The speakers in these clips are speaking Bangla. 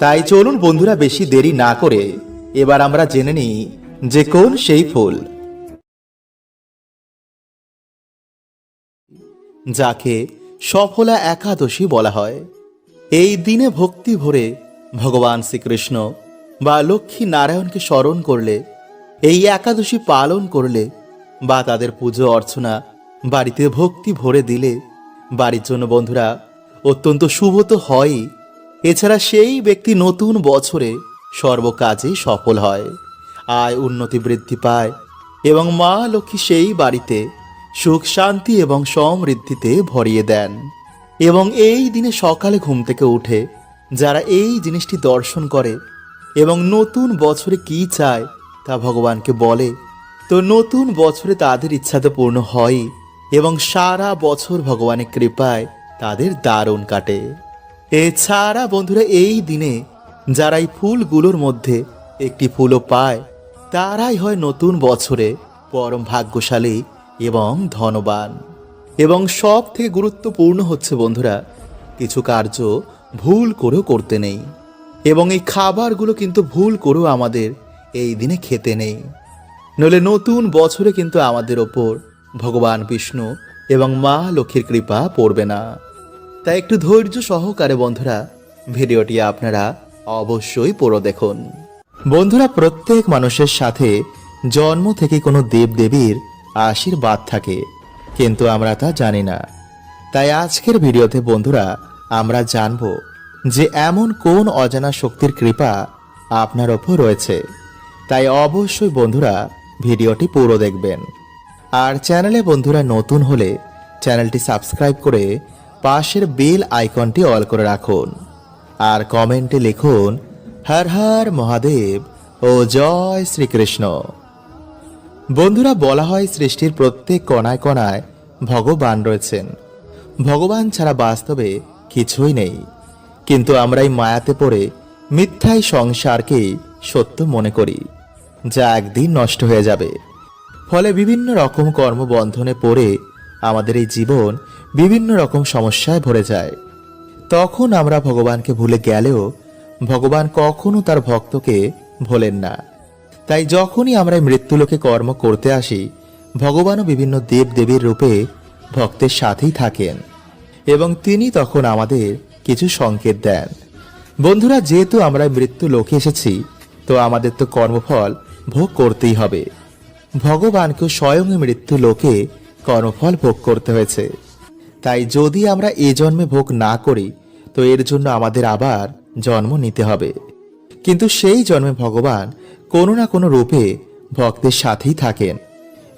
তাই চলুন বন্ধুরা বেশি দেরি না করে এবার আমরা জেনে নিই যে কোন সেই ফুল। যাকে সফলা একাদশী বলা হয়। এই দিনে ভক্তি ভরে ভগবান শ্রীকৃষ্ণ বা লক্ষ্মী নারায়ণকে স্মরণ করলে, এই একাদশী পালন করলে বা তাদের পুজো অর্চনা বাড়িতে ভক্তি ভরে দিলে, বাড়ির জন্য বন্ধুরা অত্যন্ত শুভ তো হয়ই। এছাড়া সেই ব্যক্তি নতুন বছরে সর্বকাজে সফল হয়, আয় উন্নতি বৃদ্ধি পায় এবং মা লক্ষ্মী সেই বাড়িতে সুখ, শান্তি এবং সমৃদ্ধিতে ভরিয়ে দেন। এবং এই দিনে সকালে ঘুম থেকে উঠে যারা এই জিনিসটি দর্শন করে এবং নতুন বছরে কি চায় তা ভগবানকে বলে। তো নতুন বছরে তাদের ইচ্ছা তো পূর্ণ হয় এবং সারা বছর ভগবানের কৃপায় তাদের দারুণ কাটে। এছাড়া বন্ধুরা, এই দিনে যারা এই ফুলগুলোর মধ্যে একটি ফুলও পায়, তারাই হয় নতুন বছরে পরম ভাগ্যশালী এবং ধনবান। এবং সব থেকে গুরুত্বপূর্ণ হচ্ছে বন্ধুরা, কিছু কার্য ভুল করেও করতে নেই। এবং এই খাবারগুলো কিন্তু ভুল করেও আমাদের এই দিনে খেতে নেই। নইলে নতুন বছরে কিন্তু আমাদের ওপর ভগবান বিষ্ণু এবং মা লক্ষ্মীর কৃপা পড়বে না। তাই একটু ধৈর্য সহকারে বন্ধুরা, ভিডিওটি আপনারা অবশ্যই পুরো দেখুন। বন্ধুরা, প্রত্যেক মানুষের সাথে জন্ম থেকে কোনো দেবদেবীর আশীর্বাদ থাকে, কিন্তু আমরা তা জানি না। তাই আজকের ভিডিওতে বন্ধুরা, আমরা জানব যে এমন কোন অজানা শক্তির কৃপা আপনার ওপর রয়েছে। তাই অবশ্যই বন্ধুরা, ভিডিওটি পুরো দেখবেন। আর চ্যানেলে বন্ধুরা নতুন হলে চ্যানেলটি সাবস্ক্রাইব করে পাশের বেল আইকনটি অল করে রাখুন। আর কমেন্টে লিখুন, হর হর মহাদেব ও জয় শ্রীকৃষ্ণ। বন্ধুরা, বলা হয় সৃষ্টির প্রত্যেক কণায় কণায় ভগবান রয়েছেন। ভগবান ছাড়া বাস্তবে কিছুই নেই। কিন্তু আমরা এই মায়াতে পড়ে মিথ্যাই সংসারকেই সত্য মনে করি, যা একদিন নষ্ট হয়ে যাবে। ফলে বিভিন্ন রকম কর্মবন্ধনে পড়ে আমাদের এই জীবন বিভিন্ন রকম সমস্যায় ভরে যায়। তখন আমরা ভগবানকে ভুলে গেলেও ভগবান কখনো তার ভক্তকে ভোলেন না। তাই যখনই আমরা মৃত্যুলোকে কর্ম করতে আসি, ভগবানও বিভিন্ন দেব দেবীর রূপে ভক্তের সাথেই থাকেন এবং তিনি তখন আমাদের কিছু সংকেত দেন। বন্ধুরা, যেহেতু আমরা মৃত্যু লোকে এসেছি, তো আমাদের তো কর্মফল ভোগ করতেই হবে। ভগবানকে স্বয়ং মৃত্যু লোকে কর্মফল ভোগ করতে হয়েছে। তাই যদি আমরা এ জন্মে ভোগ না করি, তো এর জন্য আমাদের আবার জন্ম নিতে হবে। কিন্তু সেই জন্মে ভগবান কোনো না কোনো রূপে ভক্তের সাথেই থাকেন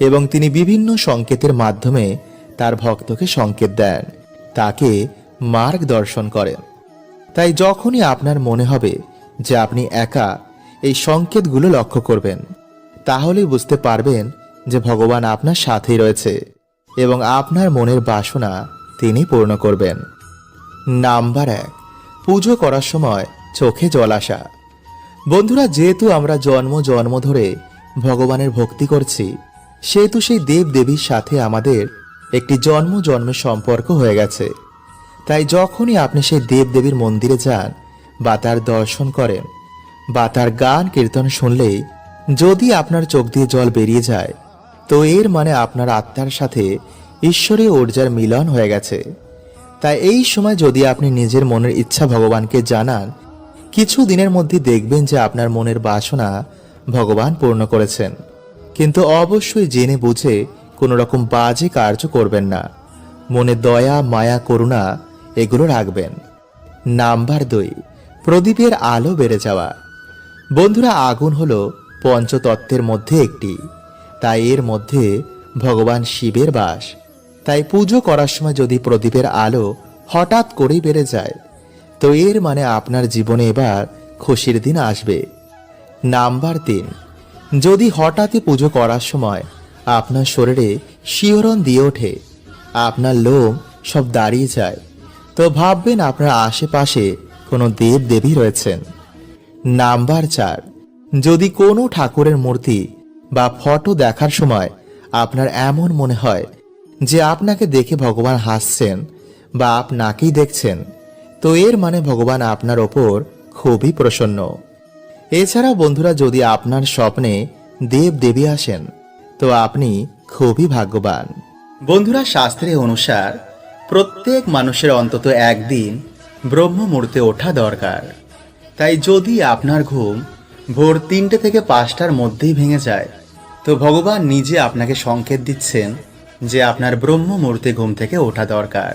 এবং তিনি বিভিন্ন সংকেতের মাধ্যমে তার ভক্তকে সংকেত দেন, তাকে মার্গ দর্শন করেন। তাই যখনই আপনার মনে হবে যে আপনি একা এই সংকেতগুলো লক্ষ্য করবেন, তাহলেই বুঝতে পারবেন যে ভগবান আপনার সাথেই রয়েছে। এবং আপনার মনের বাসনা তিনি পূর্ণ করবেন। নাম্বার এক, পুজো করার সময় চোখে জল আসা। বন্ধুরা, যেহেতু আমরা জন্ম জন্ম ধরে ভগবানের ভক্তি করছি, সেহেতু সেই দেব দেবীর সাথে আমাদের একটি জন্ম জন্মের সম্পর্ক হয়ে গেছে। তাই যখনই আপনি সেই দেব দেবীর মন্দিরে যান বা তার দর্শন করেন বা তার গান কীর্তন শুনলেই যদি আপনার চোখ দিয়ে জল বেরিয়ে যায় তো এর মানে আপনার আত্মার সাথে ঈশ্বরী ঊর্জার মিলন হয়ে গেছে। তাই এই সময় যদি আপনি নিজের মনের ইচ্ছা ভগবানকে জানান, কিছু দিনের মধ্যে দেখবেন যে আপনার মনের বাসনা ভগবান পূর্ণ করেছেন। কিন্তু অবশ্যই জেনে বুঝে কোনো রকম বাজে কার্য করবেন না। মনে দয়া, মায়া, করুণা এগুলো রাখবেন। নাম্বার দুই, প্রদীপের আলো বেড়ে যাওয়া। বন্ধুরা, আগুন হলো পঞ্চতত্ত্বের মধ্যে একটি। তাই এর মধ্যে ভগবান শিবের বাস। তাই পুজো করার সময় যদি প্রদীপের আলো হঠাৎ করেই বেড়ে যায়, তো এর মানে আপনার জীবনে এবার খুশির দিন আসবে। নাম্বার তিন, যদি হঠাৎই পুজো করার সময় আপনার শরীরে শিহরণ দিয়ে ওঠে, আপনার লোম সব দাঁড়িয়ে যায়, তো ভাববেন আপনার আশেপাশে কোনো দেব দেবী রয়েছেন। নাম্বার চার, যদি কোনো ঠাকুরের মূর্তি বা ফটো দেখার সময় আপনার এমন মনে হয় যে আপনাকে দেখে ভগবান হাসছেন বা আপনাকেই দেখছেন। তো এর মানে ভগবান আপনার ওপর খুবই প্রসন্ন। এছাড়া বন্ধুরা, যদি আপনার স্বপ্নে দেব দেবী আসেন, তো আপনি খুবই ভাগ্যবান। বন্ধুরা, শাস্ত্রে অনুসার প্রত্যেক মানুষের অন্তত একদিন ব্রহ্ম মুহূর্তে ওঠা দরকার। তাই যদি আপনার ঘুম ভোর তিনটে থেকে পাঁচটার মধ্যেই ভেঙে যায় তো ভগবান নিজে আপনাকে সংকেত দিচ্ছেন যে আপনার ব্রহ্ম মুহূর্তে ঘুম থেকে ওঠা দরকার।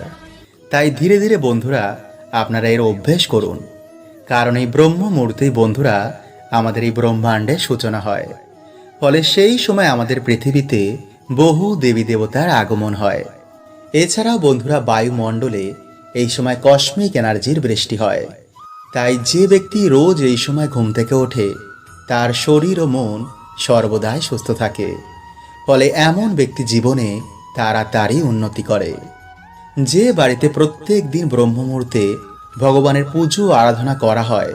তাই ধীরে ধীরে বন্ধুরা, আপনারা এর অভ্যেস করুন। কারণ এই ব্রহ্ম মুহূর্তেই বন্ধুরা, আমাদের এই ব্রহ্মাণ্ডের সূচনা হয়। ফলে সেই সময় আমাদের পৃথিবীতে বহু দেবী দেবতার আগমন হয়। এছাড়াও বন্ধুরা, বায়ুমণ্ডলে এই সময় কসমিক এনার্জির বৃষ্টি হয়। তাই যে ব্যক্তি রোজ এই সময় ঘুম থেকে ওঠে, তার শরীর ও মন সর্বদাই সুস্থ থাকে। ফলে এমন ব্যক্তি জীবনে তাড়াতাড়ি উন্নতি করে। যে বাড়িতে প্রত্যেক দিন ব্রহ্ম মুহূর্তে ভগবানের পুজো আরাধনা করা হয়,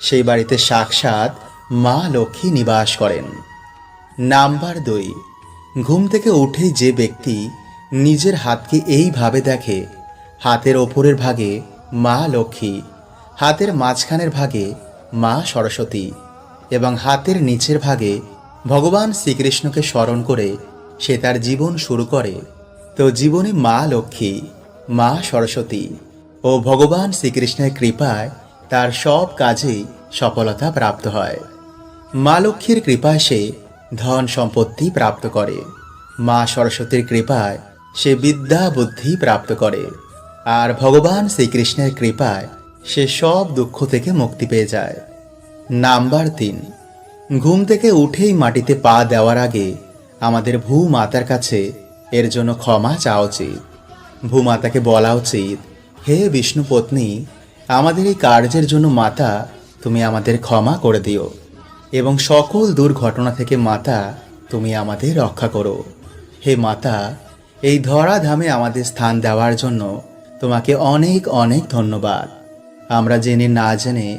সেই বাড়িতে সাক্ষাৎ মা লক্ষ্মী নিবাস করেন। নাম্বার দুই, ঘুম থেকে উঠেই যে ব্যক্তি নিজের হাতকে এইভাবে দেখে, হাতের ওপরের ভাগে মা লক্ষ্মী, হাতের মাঝখানের ভাগে মা সরস্বতী এবং হাতের নিচের ভাগে ভগবান শ্রীকৃষ্ণকে স্মরণ করে সে তার জীবন শুরু করে। তো জীবনে মা লক্ষ্মী, মা সরস্বতী ও ভগবান শ্রীকৃষ্ণের কৃপায় তার সব কাজেই সফলতা প্রাপ্ত হয়। মা লক্ষ্মীর কৃপায় সে ধন সম্পত্তি প্রাপ্ত করে। মা সরস্বতীর কৃপায় সে বিদ্যা বুদ্ধি প্রাপ্ত করে। আর ভগবান শ্রীকৃষ্ণের কৃপায় সে সব দুঃখ থেকে মুক্তি পেয়ে যায়। নাম্বার তিন। ঘুম থেকে উঠেই মাটিতে পা দেওয়ার আগে আমাদের ভূমাতার কাছে এর জন্য ক্ষমা চাওয়া উচিত। ভূমাতাকে বলা উচিত, হে বিষ্ণু পত্নী, আমাদের এই কার্যের জন্য মাতা, তুমি আমাদের ক্ষমা করে দিও এবং সকল দুর্ঘটনা থেকে মাতা, তুমি আমাদের রক্ষা করো। হে মাতা, এই ধরাধামে আমাদের স্থান দেওয়ার জন্য তোমাকে অনেক অনেক ধন্যবাদ। আমরা জেনে না জেনে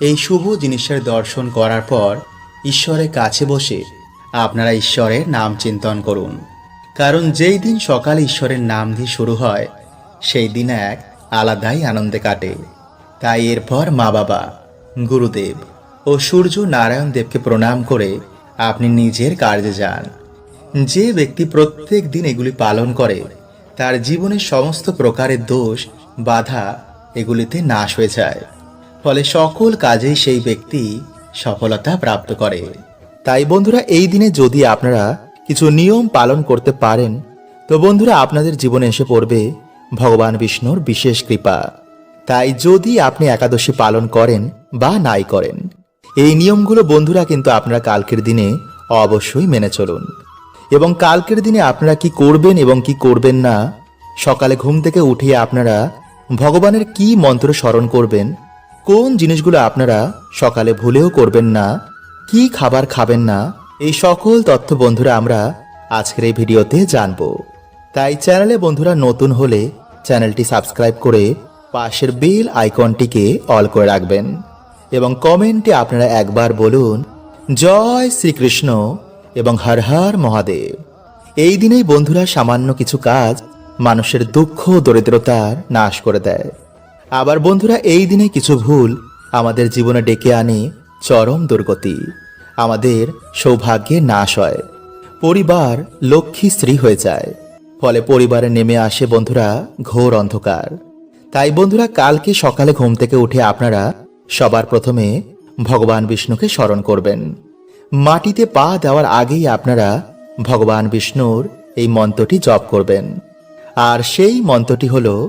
এই শুভ জিনিসের দর্শন করার পর ঈশ্বরের কাছে বসে আপনারা ঈশ্বরের নাম চিন্তন করুন। কারণ যেই দিন সকালে ঈশ্বরের নাম দিয়ে শুরু হয়, সেই দিন এক আলাদাই আনন্দে কাটে। তাই এরপর মা বাবা, গুরুদেব ও সূর্য নারায়ণ দেবকে প্রণাম করে আপনি নিজের কার্যে যান। যে ব্যক্তি প্রত্যেক দিন এগুলি পালন করে, তার জীবনের সমস্ত প্রকারের দোষ, বাধা এগুলিতে নাশ হয়ে যায়। ফলে সকল কাজেই সেই ব্যক্তি সফলতা প্রাপ্ত করে। তাই বন্ধুরা, এই দিনে যদি আপনারা কিছু নিয়ম পালন করতে পারেন, তো বন্ধুরা আপনাদের জীবনে এসে পড়বে ভগবান বিষ্ণুর বিশেষ কৃপা। তাই যদি আপনি একাদশী পালন করেন বা নাই করেন, এই নিয়মগুলো বন্ধুরা কিন্তু আপনারা কালকের দিনে অবশ্যই মেনে চলুন। এবং কালকের দিনে আপনারা কি করবেন এবং কি করবেন না, সকালে ঘুম থেকে উঠিয়ে আপনারা ভগবানের কি মন্ত্র স্মরণ করবেন কোন জিনিসগুলো আপনারা সকালে ভুলেও করবেন না, কি খাবার খাবেন না, এই সকল তথ্য বন্ধুরা আমরা আজকের এই ভিডিওতে জানব। তাই চ্যানেলে বন্ধুরা নতুন হলে চ্যানেলটি সাবস্ক্রাইব করে পাশের বেল আইকনটিকে অল করে রাখবেন এবং কমেন্টে আপনারা একবার বলুন, জয় শ্রীকৃষ্ণ এবং হর হর মহাদেব। এই দিনেই বন্ধুরা সামান্য কিছু কাজ মানুষের দুঃখ দরিদ্রতার নাশ করে দেয়। আবার বন্ধুরা, এই দিনে কিছু ভুল আমাদের জীবনে ডেকে আনে চরম দুর্গতি। আমাদের সৌভাগ্যে নাশ হয়। পরিবার লক্ষ্মী স্ত্রী হয়ে যায়। ফলে পরিবারে নেমে আসে বন্ধুরা ঘোর অন্ধকার। তাই বন্ধুরা, কালকে সকালে ঘুম থেকে উঠে আপনারা সবার প্রথমে ভগবান বিষ্ণুকে স্মরণ করবেন। মাটিতে পা দেওয়ার আগেই আপনারা ভগবান বিষ্ণুর এই মন্ত্রটি জপ করবেন। আর সেই মন্ত্রটি হল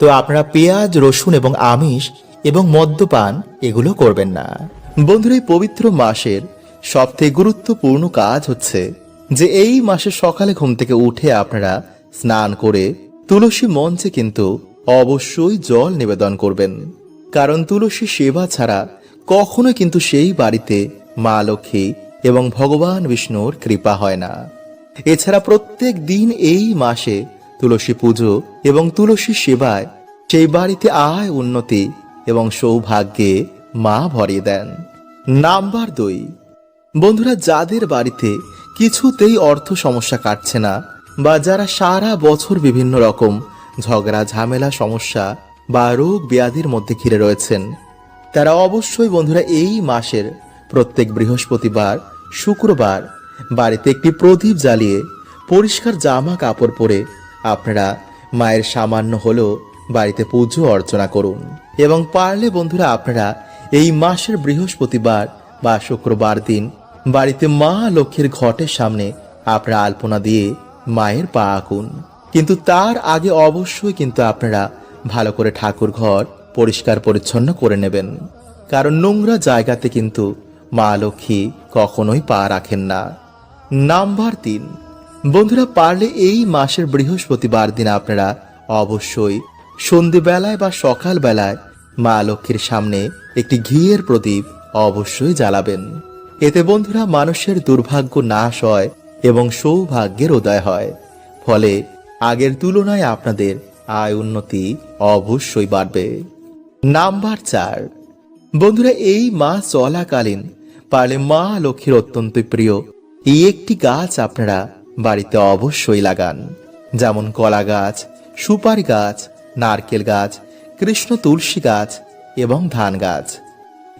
তো আপনারা পেঁয়াজ, রসুন এবং আমিষ এবং মদ্যপান এগুলো করবেন না। বন্ধুরা, এই পবিত্র মাসের সবথেকে গুরুত্বপূর্ণ কাজ হচ্ছে যে এই মাসে সকালে ঘুম থেকে উঠে আপনারা স্নান করে তুলসী মঞ্চে কিন্তু অবশ্যই জল নিবেদন করবেন। কারণ তুলসী সেবা ছাড়া কখনো কিন্তু সেই বাড়িতে মা লক্ষ্মী এবং ভগবান বিষ্ণুর কৃপা হয় না। এছাড়া প্রত্যেক দিন এই মাসে তুলসী পুজো এবং তুলসী সেবায় সেই বাড়িতে আয় উন্নতি এবং সৌভাগ্যে মা ভরিয়ে দেন। নাম্বার দুই। বন্ধুরা, যাদের বাড়িতে কিছুতেই অর্থ সমস্যা কাটছে না বা যারা সারা বছর বিভিন্ন রকম ঝগড়া, ঝামেলা, সমস্যা বা রোগ ব্যাধির মধ্যে ঘিরে রয়েছেন, তারা অবশ্যই বন্ধুরা এই মাসের প্রত্যেক বৃহস্পতিবার, শুক্রবার বাড়িতে একটি প্রদীপ জ্বালিয়ে পরিষ্কার জামা কাপড় পরে আপনারা মায়ের সামান্য হলেও বাড়িতে পুজো অর্চনা করুন। এবং পারলে বন্ধুরা আপনারা এই মাসের বৃহস্পতিবার বা শুক্রবার দিন বাড়িতে মা লক্ষ্মীর ঘটের সামনে আপনারা আলপনা দিয়ে মায়ের পা আঁকুন। কিন্তু তার আগে অবশ্যই কিন্তু আপনারা ভালো করে ঠাকুর ঘর পরিষ্কার পরিচ্ছন্ন করে নেবেন। কারণ নোংরা জায়গাতে কিন্তু মা লক্ষ্মী কখনোই পা রাখেন না। নাম্বার তিন বন্ধুরা, পারলে এই মাসের বৃহস্পতিবার দিন আপনারা অবশ্যই সন্ধেবেলায় বা সকাল বেলায় মা লক্ষ্মীর সামনে একটি ঘিয়ের প্রদীপ অবশ্যই জ্বালাবেন। এতে বন্ধুরা, মানুষের দুর্ভাগ্য নাশ হয় এবং সৌভাগ্যের উদয় হয়। ফলে আগের তুলনায় আপনাদের আয় উন্নতি অবশ্যই বাড়বে। নাম্বার চার। বন্ধুরা, এই মাস চলাকালীন পারলে মা লক্ষ্মীর অত্যন্ত প্রিয়। এই একটি গাছ আপনারা বাড়িতে অবশ্যই লাগান। যেমন কলা গাছ, সুপারি গাছ, নারকেল গাছ, কৃষ্ণ তুলসী গাছ এবং ধান গাছ।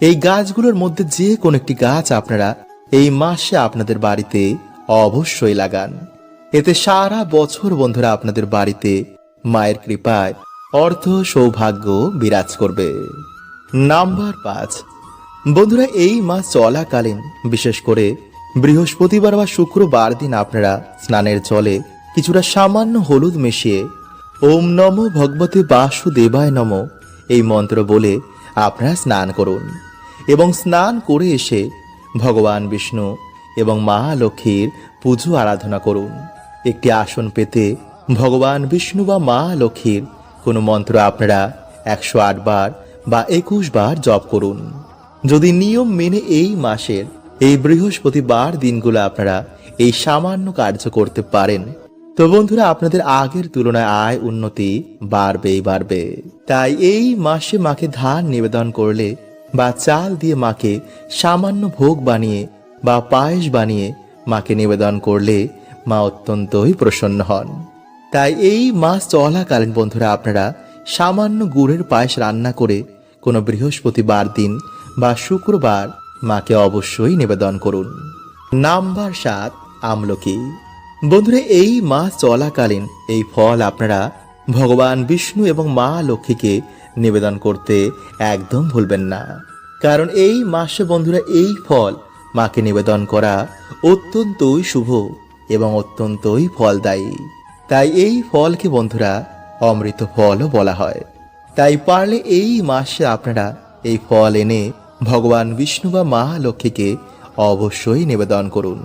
এই গাছগুলোর মধ্যে যে কোনো একটি গাছ আপনারা এই মাসে আপনাদের বাড়িতে অবশ্যই লাগান। এতে সারা বছর বন্ধুরা আপনাদের বাড়িতে মায়ের কৃপায় অর্থ সৌভাগ্য বিরাজ করবে। নাম্বার পাঁচ। বন্ধুরা, এই মাস চলাকালীন বিশেষ করে বৃহস্পতিবার বা শুক্রবার দিন আপনারা স্নানের জলে কিছুটা সামান্য হলুদ মিশিয়ে ওম নম ভগবতে বাসুদেবায় নম এই মন্ত্র বলে আপনারা স্নান করুন এবং স্নান করে এসে ভগবান বিষ্ণু এবং মা লক্ষ্মীর পুজো আরাধনা করুন। একটি আসন পেতে ভগবান বিষ্ণু বা মা লক্ষ্মীর কোনো মন্ত্র আপনারা একশো বার বা একুশ বার জপ করুন। যদি নিয়ম মেনে এই মাসের এই বৃহস্পতিবার দিনগুলো আপনারা এই সামান্য কার্য করতে পারেন। তো বন্ধুরা, আপনাদের আগের তুলনায় আয় উন্নতি বাড়বেই বাড়বে। তাই এই মাসে মাকে ধান নিবেদন করলে বা চাল দিয়ে মাকে সামান্য ভোগ বানিয়ে বা পায়েস বানিয়ে মাকে নিবেদন করলে মা অত্যন্তই প্রসন্ন হন। তাই এই মাস চলাকালীন বন্ধুরা, আপনারা সামান্য গুড়ের পায়েস রান্না করে কোনো বৃহস্পতিবার দিন বা শুক্রবার মাকে অবশ্যই নিবেদন করুন। নাম্বার সাত, আমলকি। বন্ধুরা, এই মাস চলাকালীন এই ফল আপনারা ভগবান বিষ্ণু এবং মা লক্ষ্মীকে নিবেদন করতে একদম ভুলবেন না। কারণ এই মাসে বন্ধুরা, এই ফল মাকে নিবেদন করা অত্যন্তই শুভ এবং অত্যন্তই ফলদায়ী। তাই এই ফলকে বন্ধুরা, অমৃত ফলও বলা হয়। তাই পারলে এই মাসে আপনারা এই ফল এনে ভগবান বিষ্ণু বা মা লক্ষ্মীকে অবশ্যই নিবেদন করুন।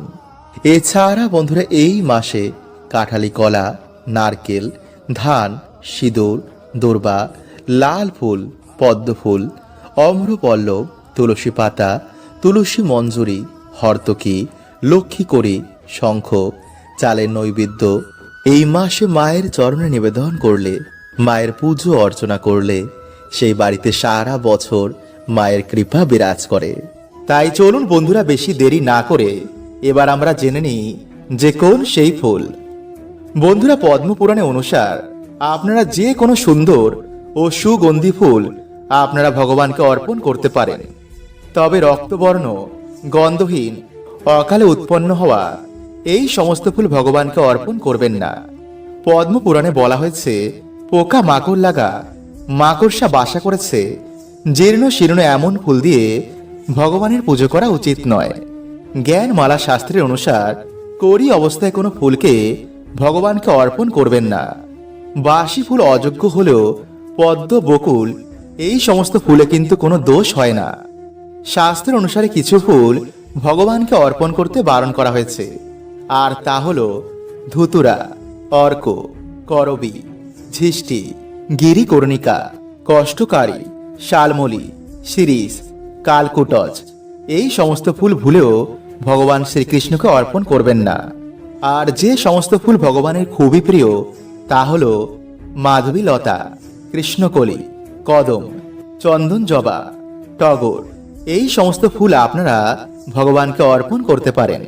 এছাড়া বন্ধুরা, এই মাসে কাঁঠালি কলা, নারকেল, ধান, সিঁদুর, দূর্বা, লাল ফুল, পদ্ম ফুল, অম্রপল্লব, তুলসী পাতা, তুলসী মঞ্জুরি, হর্তকি, লক্ষ্মী করি শঙ্খ, চালের নৈবেদ্য, এই মাসে মায়ের চরণে নিবেদন করলে, মায়ের পুজো অর্চনা করলে, সেই বাড়িতে সারা বছর মায়ের কৃপা বিরাজ করে। তাই চলুন বন্ধুরা বেশি দেরি না করে এবার আমরা জেনে নিই যে কোন সেই ফুল। বন্ধুরা পদ্মপুরাণে অনুসার আপনারা যে কোনো সুন্দর ও সুগন্ধি ফুল আপনারা ভগবানকে অর্পণ করতে পারেন। তবে রক্তবর্ণ, গন্ধহীন, অকালে উৎপন্ন হওয়া এই সমস্ত ফুল ভগবানকে অর্পণ করবেন না। পদ্মপুরাণে বলা হয়েছে, পোকা মাকড় লাগা, মাকড়সা বাসা করেছে জীর্ণ শীর্ণ এমন ফুল দিয়ে ভগবানের পুজো করা উচিত নয়। জ্ঞান মালা শাস্ত্রের অনুসার করি অবস্থায় কোনো ফুলকে ভগবানকে অর্পণ করবেন না। বাসি ফুল অযোগ্য হলেও পদ্ম, বকুল এই সমস্ত ফুলে কিন্তু কোনো দোষ হয় না। শাস্ত্রের অনুসারে কিছু ফুল ভগবানকে অর্পণ করতে বারণ করা হয়েছে। আর তা হল ধুতুরা, অর্ক, করবি ঝিষ্টি গিরিকর্ণিকা, কষ্টকারী শালমলি, শিরিষ কালকুটজ এই সমস্ত ফুল ভুলেও ভগবান শ্রীকৃষ্ণকে অর্পণ করবেন না। আর যে সমস্ত ফুল ভগবানের খুবই প্রিয়, তা হল মাধবী লতা, কৃষ্ণকলি, কদম, চন্দন জবা, টগর। এই সমস্ত ফুল আপনারা ভগবানকে অর্পণ করতে পারেন।